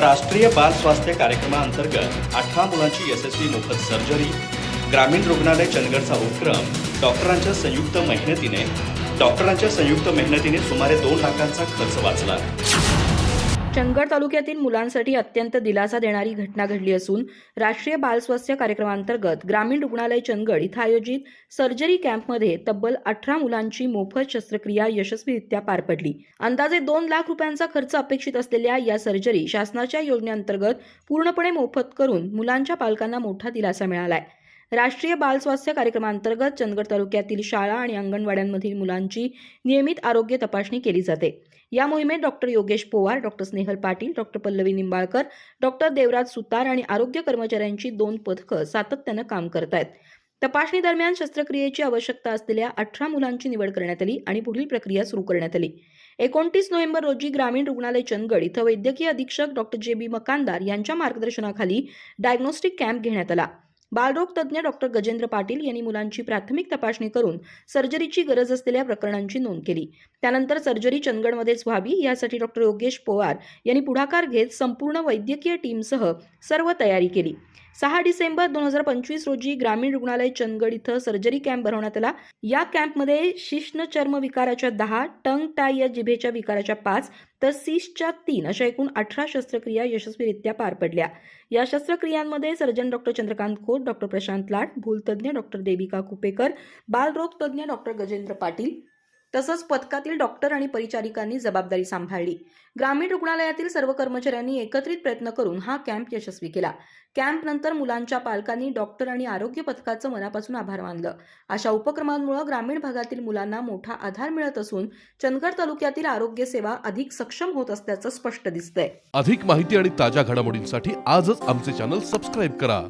राष्ट्रीय बाल स्वास्थ्य कार्यक्रमाअंतर्गत अठरा मुलांची यशस्वी मोफत सर्जरी ग्रामीण रुग्णालय चंदगडचा उपक्रम डॉक्टरांच्या संयुक्त मेहनतीने डॉक्टरांच्या संयुक्त मेहनतीने सुमारे दोन लाखांचा खर्च वाचला. चंगड तालुक्यातील मुलांसाठी अत्यंत दिलासा देणारी घटना घडली असून राष्ट्रीय बालस्वास्थ्य कार्यक्रमांतर्गत ग्रामीण रुग्णालय चंदगड इथं आयोजित सर्जरी कॅम्पमध्ये तब्बल अठरा मुलांची मोफत शस्त्रक्रिया यशस्वीरित्या पार पडली. अंदाजे दोन लाख रुपयांचा खर्च अपेक्षित असलेल्या या सर्जरी शासनाच्या योजनेअंतर्गत पूर्णपणे मोफत करून मुलांच्या पालकांना मोठा दिलासा मिळालाय. राष्ट्रीय बाल स्वास्थ्य कार्यक्रमांतर्गत चंदगड तालुक्यातील शाळा आणि अंगणवाड्यांमधील मुलांची नियमित आरोग्य तपासणी केली जाते. या मोहिमेत doctor Yogesh Powar doctor Snehal Patil doctor Pallavi Nimbalkar doctor Devraj Sutar आणि आरोग्य कर्मचाऱ्यांची दोन पथकं सातत्यानं काम करत आहेत. तपासणी दरम्यान शस्त्रक्रियेची आवश्यकता असलेल्या अठरा मुलांची निवड करण्यात आली आणि पुढील प्रक्रिया सुरू करण्यात आली. एकोणतीस नोव्हेंबर रोजी ग्रामीण रुग्णालय चंदगड इथं वैद्यकीय अधीक्षक डॉक्टर जे बी मकानदार यांच्या मार्गदर्शनाखाली डायग्नोस्टिक कॅम्प घेण्यात आला. बालरोग तज्ज्ञ डॉक्टर गजेंद्र पाटील यांनी मुलांची प्राथमिक तपासणी करून सर्जरीची गरज असलेल्या प्रकरणांची नोंद केली. त्यानंतर सर्जरी चंदगडमध्येच व्हावी यासाठी डॉक्टर योगेश पवार यांनी पुढाकार घेत संपूर्ण वैद्यकीय टीमसह सर्व तयारी केली. सहा डिसेंबर दोन हजार पंचवीस रोजी ग्रामीण रुग्णालय चंदगड इथं सर्जरी कॅम्प भरवण्यात आला. या कॅम्पमध्ये शिश्न चर्म विकाराच्या दहा टंग टाय या जिभेच्या विकाराच्या पाच तर सीसच्या तीन अशा एकूण अठरा शस्त्रक्रिया यशस्वीरित्या पार पडल्या. या शस्त्रक्रियांमध्ये surgeon doctor Chandrakant Khot doctor Prashant Lat भूलतज्ञ doctor Devika Kupekar बालरोग तज्ज्ञ डॉक्टर गजेंद्र पाटील तसंच पथकातील डॉक्टर आणि परिचारिकांनी जबाबदारी सांभाळली. ग्रामीण रुग्णालयातील सर्व कर्मचाऱ्यांनी एकत्रित प्रयत्न करून हा कॅम्प यशस्वी केला. कॅम्प नंतर मुलांच्या पालकांनी डॉक्टर आणि आरोग्य पथकाचं मनापासून आभार मानलं. अशा उपक्रमांमुळे ग्रामीण भागातील मुलांना मोठा आधार मिळत असून चंदगड तालुक्यातील आरोग्य सेवा अधिक सक्षम होत असल्याचं स्पष्ट दिसतंय. अधिक माहिती आणि ताज्या घडामोडींसाठी आजच आमचे चॅनल सबस्क्राईब करा.